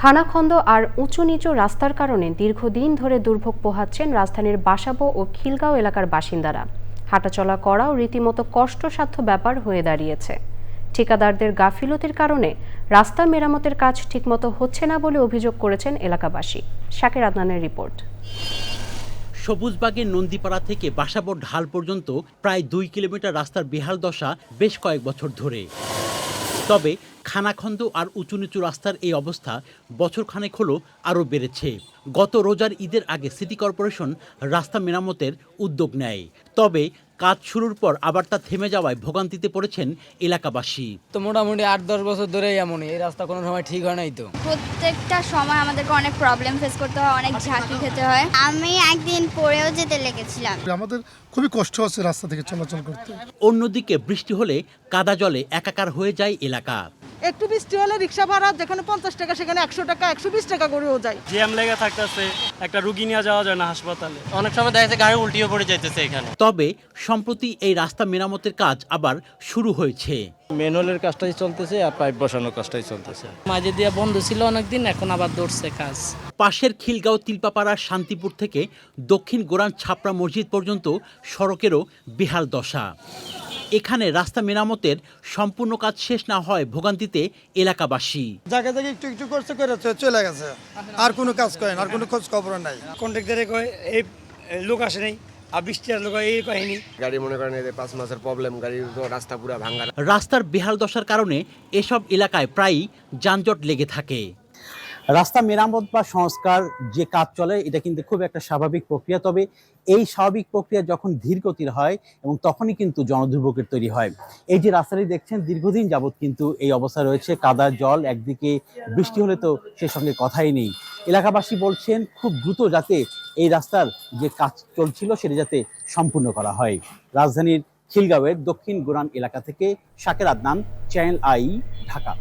খানাখন্দ আর উঁচু নিচু রাস্তার কারণে দীর্ঘদিন ধরে দুর্ভোগ পোহাচ্ছেন রাজধানীর বাসাবো ও খিলগাঁও এলাকার বাসিন্দারা। হাঁটাচলা করাও রীতিমতো কষ্টসাধ্য ব্যাপার হয়ে দাঁড়িয়েছে। ঠিকাদারদের গাফিলতির কারণে রাস্তা মেরামতের কাজ ঠিকমতো হচ্ছে না বলে অভিযোগ করেছেন এলাকাবাসী। শাকের আদনানের রিপোর্ট। সবুজবাগের নন্দীপাড়া থেকে বাসাবোর ঢাল পর্যন্ত প্রায় দুই কিলোমিটার রাস্তার বেহাল দশা বেশ কয়েক বছর ধরে। তবে খানাখন্দ আর উঁচু নিচু রাস্তার এই অবস্থা বছরখানেক হলো আরও বেড়েছে। গত রোজার ঈদের আগে সিটি কর্পোরেশন রাস্তা মেরামতের উদ্যোগ নেয়। তবে কাজ শুরুর পর আবার তা থেমে যাওয়ায় ভোগান্তিতে পড়েছেন এলাকাবাসী। তো মোটামুটি আট দশ বছর ধরে এমনই এই রাস্তা কোনো সময় ঠিক হয় নাই তো? প্রত্যেকটা সময় আমাদেরকে অনেক প্রবলেম ফেস করতে হয় অনেক ঝাঁকি খেতে হয়। আমি একদিন পড়েও যেতে লেগেছিলাম। আমাদের খুবই কষ্ট হচ্ছে রাস্তা থেকে চলাচল করতে। অন্যদিকে বৃষ্টি হলে কাদা জলে একাকার হয়ে যায় এলাকা। একটু বৃষ্টি হলে রিক্সা ভাড়া যেখানে পঞ্চাশ টাকা সেখানে একশো টাকা একশো বিশ টাকা করেও যায়। জ্যাম লেগে থাকতেছে একটা রুগী নিয়ে যাওয়া যায় না হাসপাতালে। অনেক সময় দেখা যাচ্ছে গাড়ি উল্টিয়ে পড়ে যাইতেছে এখানে। তবে সম্প্রতি এই রাস্তা মেরামতের কাজ আবার শুরু হয়েছে। ম্যানুয়ালের কাজটাই চলতেছে আর পাইপ বসানোর কাজটাই চলতেছে। মাঝে দিয়ে বন্ধ ছিল অনেকদিন এখন আবার দৌড়ছে কাজ। পাশের খিলগাঁও তিলপাপাড়ার শান্তিপুর থেকে দক্ষিণ গোরান ছাপড়া মসজিদ পর্যন্ত সড়কেরও বেহাল দশা। এখানে রাস্তা মেরামতের সম্পূর্ণ কাজ শেষ না হয় ভোগান্তিতে এলাকাবাসী। জায়গা জায়গায় একটু একটু করছে করে চলে গেছে। আর কোনো কাজ করেন আর কোনো খোঁজ খবর নাই। কন্ট্রাক্টারে কয় এই লোক আসে নাই আর বৃষ্টি আর লোক এই কাহিনী গাড়ি মনে করেন পাঁচ মাসের প্রবলেম গাড়ির রাস্তা পুরো ভাঙ্গা রাস্তার বেহাল দশার কারণে এসব এলাকায় প্রায়ই যানজট লেগে থাকে। রাস্তা মেরামত বা সংস্কার যে কাজ চলে, এটা কিন্তু খুব একটা স্বাভাবিক প্রক্রিয়া। তবে এই স্বাভাবিক প্রক্রিয়া যখন ধীর গতির হয় এবং তখনই কিন্তু জনদুর্ভোগের তৈরি হয়। এই যে রাস্তাটি দেখছেন, দীর্ঘদিন যাবৎ কিন্তু এই অবস্থা রয়েছে। কাদা, জল, একদিকে বৃষ্টি হলে তো সে সঙ্গে কথাই নেই। এলাকাবাসী বলছেন, খুব দ্রুত যাতে এই রাস্তার যে কাজ চলছিল, সেটা যাতে সম্পূর্ণ করা হয়। রাজধানীর খিলগাঁওয়ের দক্ষিণ গোরান এলাকা থেকে শাকের আদনান, চ্যানেল আই, ঢাকা।